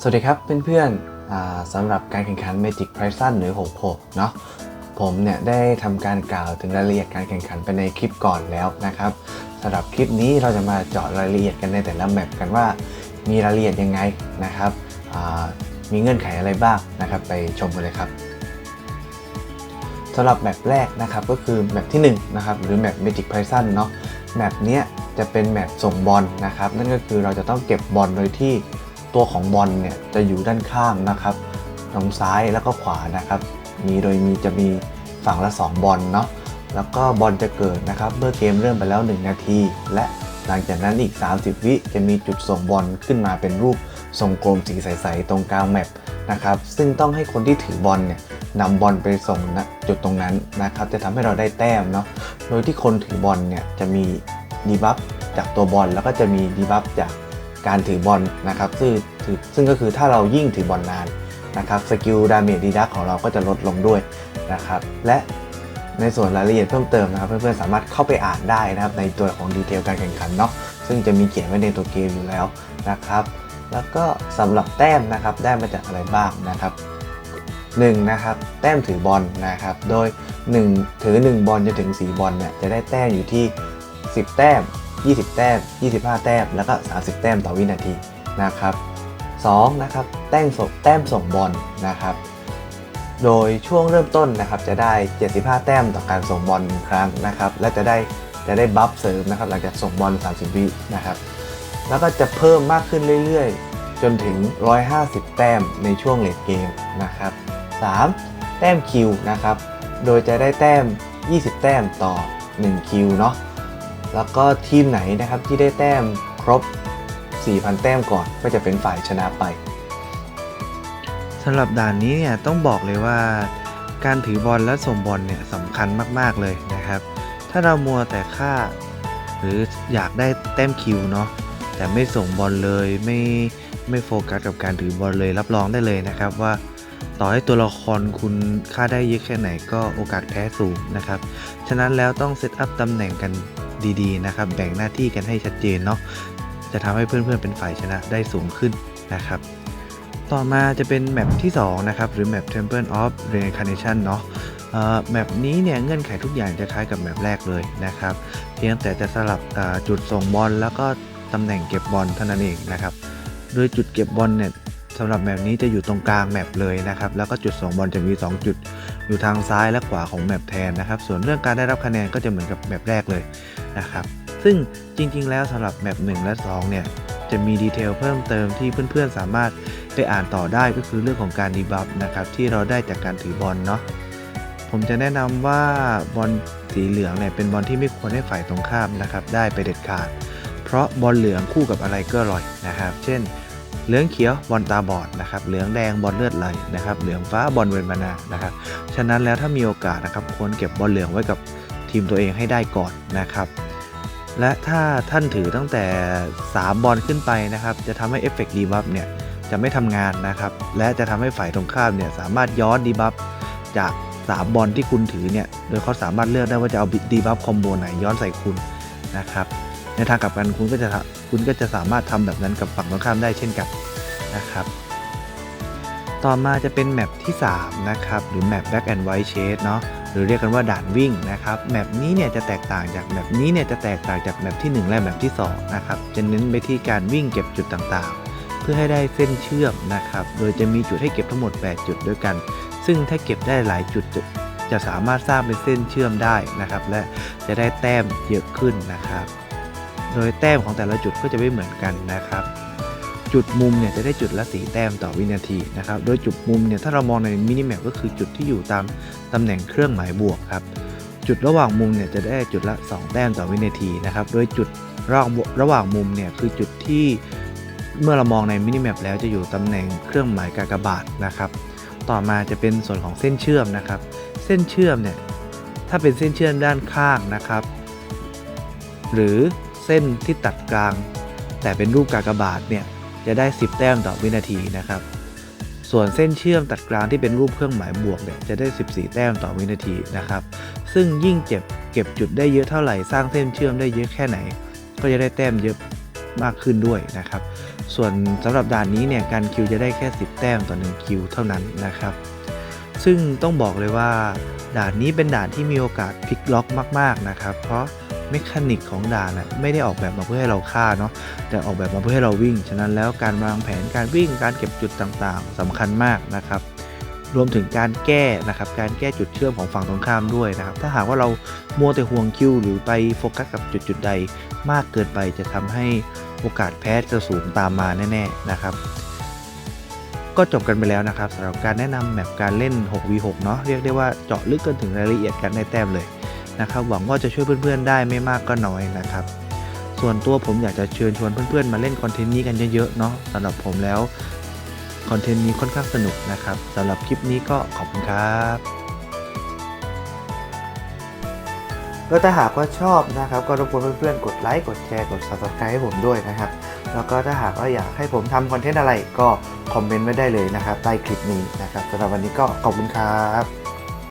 สวัสดีครับเพื่อนๆสำหรับการแข่งขัน Magic p r i z e หรือ 66 เนาะผมเนี่ยได้ทำการกล่าวถึงรายละเอียดการแข่งขันไปในคลิปก่อนแล้วนะครับสำหรับคลิปนี้เราจะมาเจาะรายละเอียดกันในแต่ละแมปกันว่า มีรายละเอียดยังไงนะครับมีเงื่อนไขอะไรบ้างนะครับ ไปชมกันเลยครับสำหรับแมปแรกนะครับก็คือแมปที่1นะครับหรือแมป Magic p r i z e เนาะ แมปเนี้ยจะเป็นแมปส่งบอลนะครับ นั่นก็คือเราจะต้องเก็บบอลโดยที่ตัวของบอลเนี่ยจะอยู่ด้านข้างนะครับทางซ้ายแล้วก็ขวานะครับ มีโดยมีจะมีฝั่งละ 2 บอลเนาะแล้วก็บอลจะเกิดนะครับเมื่อเกมเริ่มไปแล้ว 1 นาที และหลังจากนั้นอีก 30 วิจะมีจุดส่งบอลขึ้นมาเป็นรูปทรงกลมสีใสๆตรงกลางแมปนะครับซึ่งต้องให้คนที่ถือบอลเนี่ย นำบอลไปส่งณจุดตรงนั้นนะครับจะทำให้เราได้แต้มเนาะโดยที่คนถือบอลเนี่ยจะมีดีบัฟจากตัวบอลแล้วก็จะมีดีบัฟจากการถือบอลนะครับซึ่งซึ่งก็คือถ้าเรายิ่งถือบอลนานนะครับสกิลดาเมจดีดักของเราก็จะลดลงด้วยนะครับและในส่วนรายละเอียดเพิ่มเติมนะครับเพื่อนๆสามารถเข้าไปอ่านได้นะครับในตัวของดีเทลการแข่งขันเนาะซึ่งจะมีเขียนไว้ในตัวเกมอยู่แล้วนะครับ แล้วก็สำหรับแต้มนะครับได้มาจากอะไรบ้างนะครับ 1นะครับแต้มถือบอลนะครับโดย 1 ถือ 1 บอลจนถึง 4 บอลเนี่ยจะได้แต้มอยู่ที่ 10 แต้ม 20 แต้ม 25 แต้ม แล้วก็ 30 แต้มต่อวินาทีนะครับ2นะครับแต้มส่งแต้มส่งบอลนะครับโดยช่วงเริ่มต้นนะครับจะได้ 75 แต้มต่อการส่งบอลหนึ่งครั้งนะครับและจะได้จะได้บัฟเสริมนะครับหลังจากส่งบอล 30 วินะครับแล้วก็จะเพิ่มมากขึ้นเรื่อยๆ จนถึง 150 แต้มในช่วงเลดเกมนะครับ 3. แต้มคิวนะครับ โดยจะได้แต้ม 20 แต้มต่อ 1 คิวเนาะ แล้วก็ทีมไหนนะครับที่ได้แต้มครบ 4,000 แต้มก่อนก็จะเป็นฝ่ายชนะไปสำหรับด่านนี้เนี่ยต้องบอกเลยว่า การถือบอลและส่งบอลเนี่ยสำคัญมากๆเลยนะครับ ถ้าเรามัวแต่ฆ่า หรืออยากได้แต้มคิวเนาะแต่ไม่ส่งบอลเลยไม่ไม่โฟกัสกับการถือบอลเลยรับรองได้เลยนะครับว่า ต่อให้ตัวละครคุณฆ่าได้เยอะแค่ไหนก็โอกาสแพ้สูงนะครับ ฉะนั้นแล้วต้องเซตอัพตำแหน่งกันดีๆนะครับ แบ่งหน้าที่กันให้ชัดเจนเนาะ จะทำให้เพื่อนๆเป็นฝ่ายชนะได้สูงขึ้นนะครับ ต่อมาจะเป็นแมปที่ 2 นะครับ หรือแมป Temple of Reincarnation เนาะแมปนี้เนี่ยเงื่อนไขทุกอย่างจะคล้ายกับแมปแรกเลยนะครับ เพียงแต่จะสลับจุดส่งบอลแล้วก็ตำแหน่งเก็บบอลเท่านั้นเองนะครับ โดยจุดเก็บบอลเนี่ย สำหรับแมปนี้จะอยู่ตรงกลางแมปเลยนะครับ แล้วก็จุดส่งบอลจะมี 2 จุด อยู่ทางซ้ายและขวาของแมปแทนนะครับ ส่วนเรื่องการได้รับคะแนนก็จะเหมือนกับแมปแรกเลยนะครับ ซึ่งจริงๆ แล้วสำหรับแมป1และ2เนี่ยจะมีดีเทลเพิ่มเติมที่เพื่อนๆ สามารถไปอ่านต่อได้ก็คือเรื่องของการดีบัฟนะครับที่เราได้จากการถือบอลเนาะผมจะแนะนำว่าบอลสีเหลืองเนี่ยเป็นบอลที่ไม่ควรให้ฝ่ายตรงข้ามนะครับได้ไปเด็ดขาด เพราะบอลเหลืองคู่กับอะไรก็อร่อยนะครับ เช่น เหลืองเขียวบอลตาบอดนะครับเหลืองแดงบอลเลือดไหลนะครับเหลืองฟ้าบอลเวนมานานะครับฉะนั้นแล้วถ้ามีโอกาสนะครับควรเก็บบอลเหลืองไว้กับทีมตัวเองให้ได้ก่อนนะครับและถ้าท่านถือตั้งแต่ 3 บอลขึ้นไปนะครับ จะทำให้เอฟเฟกต์ดีบัฟเนี่ยจะไม่ทำงานนะครับ และจะทำให้ฝ่ายตรงข้ามเนี่ยสามารถย้อนดีบัฟจาก 3 บอลที่คุณถือเนี่ย โดยเขาสามารถเลือกได้ว่าจะเอาดีบัฟคอมโบไหนย้อนใส่คุณนะครับ ในทางกลับกันคุณก็จะคุณก็จะสามารถทำแบบนั้นกับฝั่งตรงข้ามได้เช่นกันนะครับ ต่อมาจะเป็นแมปที่ 3 นะครับ หรือแมป Black and White Chase เนาะหรือเรียกกันว่าด่านวิ่งนะครับแมปนี้เนี่ยจะแตกต่างจากแมปนี้เนี่ยจะแตกต่างจากแมปที่ 1 และแมปที่2นะครับจะเน้นไปที่การวิ่งเก็บจุดต่างๆ เพื่อให้ได้เส้นเชื่อมนะครับโดยจะมีจุดให้เก็บทั้งหมด 8 จุดด้วยกัน ซึ่งถ้าเก็บได้หลายจุดจะสามารถสร้างเป็นเส้นเชื่อมได้นะครับ และจะได้แต้มเยอะขึ้นนะครับ โดยแต้มของแต่ละจุดก็จะไม่เหมือนกันนะครับ จุดมุมเนี่ยจะได้จุดละสีแต้มต่อวินาทีนะครับ โดยจุดมุมเนี่ยถ้าเรามองในมินิแมปก็คือจุดที่อยู่ตามตำแหน่งเครื่องหมายบวกครับ จุดระหว่างมุมเนี่ยจะได้จุดละ 2 แต้มต่อวินาทีนะครับ โดยจุดระหว่างระหว่างมุมเนี่ยคือจุดที่เมื่อเรามองในมินิแมปแล้วจะอยู่ตำแหน่งเครื่องหมายกากบาทนะครับ ต่อมาจะเป็นส่วนของเส้นเชื่อมนะครับ เส้นเชื่อมเนี่ยถ้าเป็นเส้นเชื่อมด้านข้างนะครับ หรือ เส้นที่ตัดกลาง แต่เป็นรูปกากบาทเนี่ยจะได้ 10 แต้มต่อวินาทีนะครับ ส่วนเส้นเชื่อมตัดกลางที่เป็นรูปเครื่องหมายบวกเนี่ยจะได้ 14 แต้มต่อวินาทีนะครับ ซึ่งยิ่งเก็บเก็บจุดได้เยอะเท่าไหร่สร้างเส้นเชื่อมได้เยอะแค่ไหน ก็จะได้แต้มเยอะมากขึ้นด้วยนะครับ ส่วนสำหรับด่านนี้เนี่ยการคิวจะได้แค่ 10 แต้มต่อ1คิวเท่านั้นนะครับ ซึ่งต้องบอกเลยว่า ด่านนี้เป็นด่านที่มีโอกาสพลิกล็อกมาก ๆนะครับ เพราะ เมคานิกของด่านน่ะไม่ได้ออกแบบมาเพื่อให้เราฆ่าเนาะแต่ออกแบบมาเพื่อให้เราวิ่ง ฉะนั้นแล้วการวางแผนการวิ่งการเก็บจุดต่างๆสำคัญมากนะครับ รวมถึงการแก้นะครับการแก้จุดเชื่อมของฝั่งตรงข้ามด้วยนะครับ ถ้าหากว่าเรามัวแต่ห่วงคิวหรือไปโฟกัสกับจุดจุดๆใดมากเกินไปจะทำให้โอกาสแพ้จะสูงตามมาแน่ ๆนะครับก็จบกันไปแล้วนะครับสำหรับการแนะนำแมปการเล่น 6v6 เนาะเรียกได้ว่าเจาะลึกกันถึงรายละเอียดกันในแต้มเลย นะครับหวังว่าจะช่วยเพื่อนๆได้ไม่มากก็น้อยนะครับ ส่วนตัวผมอยากจะเชิญชวนเพื่อนๆ มาเล่นคอนเทนต์นี้กันเยอะๆเนาะสำหรับผมแล้วคอนเทนต์นี้ค่อนข้างสนุกนะครับสำหรับคลิปนี้ก็ขอบคุณครับก็ถ้าหากว่าชอบนะครับ ก็รบกวนเพื่อนๆ กดไลค์กดแชร์กด subscribe ให้ผมด้วยนะครับ แล้วก็ถ้าหากว่าอยากให้ผมทำคอนเทนต์อะไรก็คอมเมนต์ไว้ได้เลยนะครับ ใต้คลิปนี้นะครับสำหรับวันนี้ก็ขอบคุณครับ